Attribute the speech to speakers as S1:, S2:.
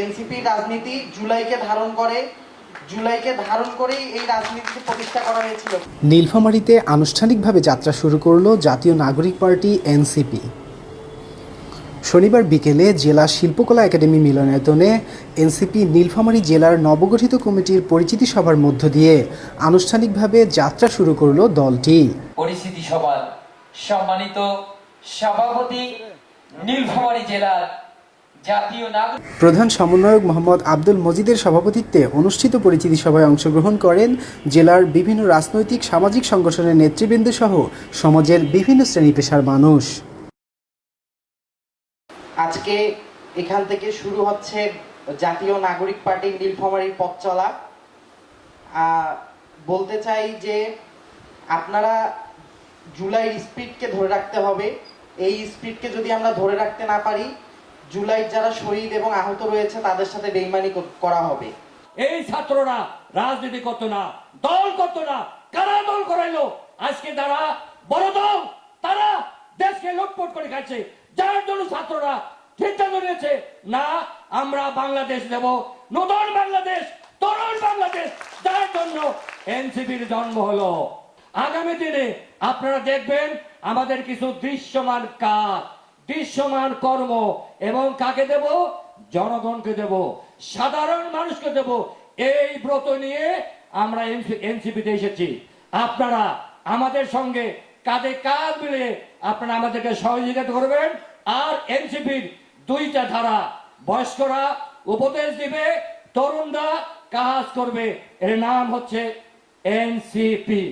S1: NCP রাজনীতি জুলাইকে ধারণ করে জুলাইকে ধারণ করেই এই রাজনীতিকে প্রতিষ্ঠা করা হয়েছিল।
S2: নীলফামারীতে আনুষ্ঠানিকভাবে যাত্রা শুরু করল জাতীয় নাগরিক পার্টি এনসিপি শনিবার বিকেলে জেলা শিল্পকলা একাডেমি মিলনায়তনে এনসিপি নীলফামারী জেলার নবগঠিত কমিটির পরিচিতি সভার মধ্য দিয়ে আনুষ্ঠানিকভাবে যাত্রা শুরু করল দলটি।
S3: পরিচিতি সভার সম্মানিত সভাপতি নীলফামারী জেলার
S2: প্রধান সমন্বয়ক মোহাম্মদ আব্দুল মজিদের সভাপতিত্বে অনুষ্ঠিত পরিচিতি সভায় অংশগ্রহণ করেন জেলার বিভিন্ন রাজনৈতিক সামাজিক সংগঠনের নেতৃবৃন্দ সহ সমাজের বিভিন্ন শ্রেণি পেশার মানুষ।
S1: আজকে এখান থেকে শুরু হচ্ছে জাতীয় নাগরিক পার্টি নীলফামারীর পথ চলা। বলতে চাই যে আপনারা জুলাই স্পিডকে ধরে রাখতে হবে। এই স্পিডকে যদি আমরা ধরে রাখতে না পারি জুলাই যারা শহীদ এবং আহত রয়েছে, তাদের সাথে বেইমানি করা হবে।
S4: এই ছাত্ররা রাজনীতি করতো না, দল করতো না, কারা দল করাইলো? আজকে তারা বড় দল, তারা দেশকে লুটপট করে খাচ্ছে যার জন্য ছাত্ররা সিদ্ধান্ত নিয়েছে, না, আমরা বাংলাদেশ দেব, নতুন বাংলাদেশ, তরুণ বাংলাদেশ, যার জন্য এনসিপির জন্ম হলো। আগামী দিনে আপনারা দেখবেন আমাদের কিছু দৃশ্যমান কাজ। দৃশ্যমান কর্ম এবং কাকে দেব? জনগণকে দেব, সাধারণ মানুষকে দেব। এই ব্রত নিয়ে আমরা এনসিপিতে এসেছি। আপনারা আমাদের সঙ্গে কাঁধে কাঁধ মিলিয়ে আপনারা আমাদেরকে সহযোগিতা করবেন। আর এনসিপির দুইটা ধারা, বয়স্করা উপদেশ দিবে, তরুণরা কাজ করবে। এর নাম হচ্ছে এনসিপি।